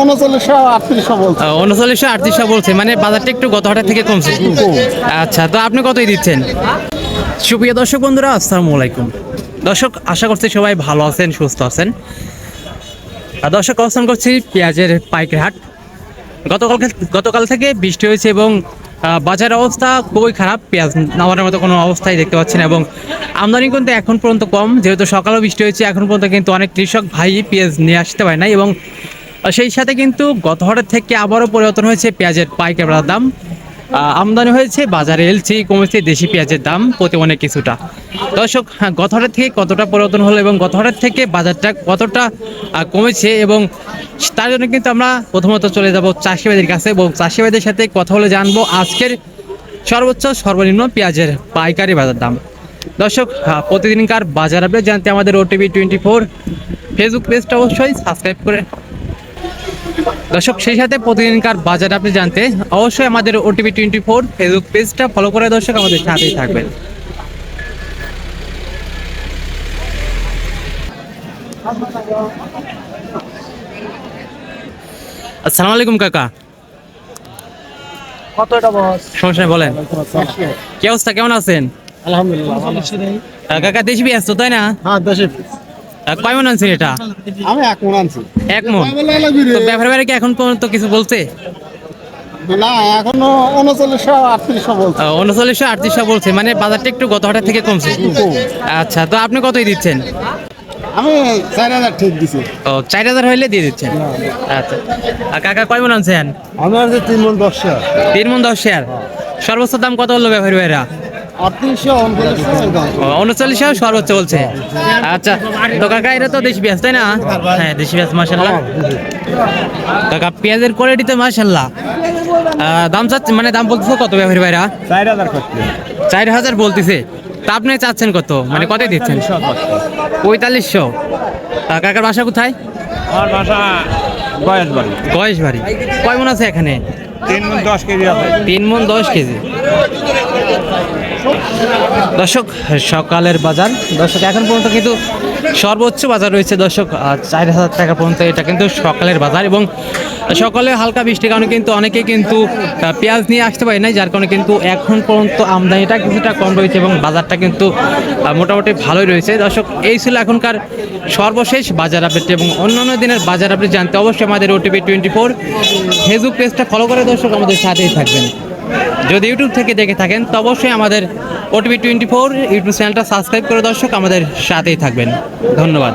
উনচল্লিশশো আটত্রিশশো বলছে। উনচল্লিশশো আটত্রিশশো বলছে মানে বাজারটা একটু গত হাটের থেকে কমছে। আচ্ছা তো আপনি কতই দিচ্ছেন? সুপ্রিয় দর্শক বন্ধুরা আসসালামু আলাইকুম। দর্শক আশা করছি সবাই ভালো আছেন সুস্থ আছেন। দর্শক অবস্থান করছি পেঁয়াজের পাইকারি হাট। গতকাল গতকাল থেকে বৃষ্টি হয়েছে এবং বাজার অবস্থা খুবই খারাপ। পেঁয়াজ নামানোর মতো কোনো অবস্থাই দেখতে পাচ্ছি না এবং আমদানি কিন্তু এখন পর্যন্ত কম। যেহেতু সকালেও বৃষ্টি হয়েছে এখন পর্যন্ত কিন্তু অনেক কৃষক ভাই পেঁয়াজ নিয়ে আসতে পারে নাই এবং সেই সাথে কিন্তু গত হরের থেকে আবারও পরিবর্তন হয়েছে পেঁয়াজের পাইকারি দাম। আমদানি হয়েছে বাজারে এলচি কমেছে দেশি পেঁয়াজের দাম প্রতি মনে কিছুটা। দর্শক হ্যাঁ, গত হাটের থেকে কতটা পরিবর্তন হলো এবং গত হাটের থেকে বাজারটা কতটা কমেছে এবং তার জন্য কিন্তু আমরা প্রথমত চলে যাব চাষিবাদের কাছে এবং চাষিবাদের সাথে কথা বলে জানব আজকের সর্বোচ্চ সর্বনিম্ন পেঁয়াজের পাইকারি বাজার দাম। দর্শক আহ, প্রতিদিনকার বাজার আপডেট জানতে আমাদের ওটিভি টোয়েন্টি ফোর ফেসবুক পেজটা অবশ্যই সাবস্ক্রাইব করে দর্শক সেই সাথে প্রতিদিনকার বাজার আপনি জানতে অবশ্যই আমাদের ওটিভি টোয়েন্টি ফোর ফেসবুক পেজটা ফলো করে দর্শক আমাদের সাথেই থাকবেন। আসসালামু আলাইকুম কাকা। কত এটা বস? সমস্যা বলেন। কি। অবস্থা কেমন আছেন? আলহামদুলিল্লাহ কাকা দেশি পেঁয়াজ তো তাই না? হ্যাঁ দেশে কয় মন আনছেন এটা? আমি এক মন আনছি। এক মন? তো ব্যাপারে ব্যাপারে কি এখন পর্যন্ত কিছু বলছে? না এখনও উনচল্লিশশো আটত্রিশশো বলছে। উনচল্লিশশো আটত্রিশশো বলছে মানে বাজারটা একটু গত হাটের থেকে কমছে। আচ্ছা তো আপনি কতই দিচ্ছেন? আমি চার হাজার ঠিক দিছি। ও চার হাজার হইলে দিয়ে দিচ্ছেন? আচ্ছা। আর কাকা কয় মন আনছেন? আমি আনছি তিন মন দশ তিন মন দশ শেয়ার। সর্বোচ্চ দাম কত হলো ব্যাপারী ভাইরা? উনচল্লিশশো সর্বোচ্চ বলছে আচ্ছা তো কাকা এটা তো দেশি পেঁয়াজ তাই না? হ্যাঁ দেশি পেঁয়াজ মাসাল্লাহ কাকা পেঁয়াজের কোয়ালিটি তো মাসাল্লাহ দাম চাচ্ছে মানে দাম বলতেছে কত ব্যাপারী ভাইরা? চার হাজার বলতেছে। তা আপনি চাচ্ছেন কত? মানে কত দিচ্ছেন? পঁয়তাল্লিশশো কাকার বাসা কোথায়? আমার বাসা বয়স বাড়ি গয়েশ বাড়ি কয় মন আছে এখানে? তিন মন দশ কেজি আছে। তিন মন দশ কেজি। দর্শক, সকালের বাজার। দর্শক, এখন পর্যন্ত কিন্তু সর্বোচ্চ বাজার রয়েছে দর্শক চার হাজার টাকা পর্যন্ত। এটা কিন্তু সকালের বাজার এবং সকালে হালকা বৃষ্টির কারণে কিন্তু অনেকে কিন্তু পেঁয়াজ নিয়ে আসতে পারে নাই, যার কারণে কিন্তু এখন পর্যন্ত আমদানিটা কিছুটা কম রয়েছে এবং বাজারটা কিন্তু মোটামুটি ভালোই রয়েছে। দর্শক, এই ছিল এখনকার সর্বশেষ বাজার আপডেট এবং অন্যান্য দিনের বাজার আপডেট জানতে অবশ্যই আমাদের ওটিপি টোয়েন্টি ফোর ফেসবুক পেজটা ফলো করে দর্শক, আমাদের সাথেই থাকবেন। যদি ইউটিউব থেকে দেখে থাকেন, তো অবশ্যই আমাদের ওটিভি টোয়েন্টি ফোর ইউটিউব চ্যানেলটা সাবস্ক্রাইব করে দর্শক আমাদের সাথেই থাকবেন। ধন্যবাদ।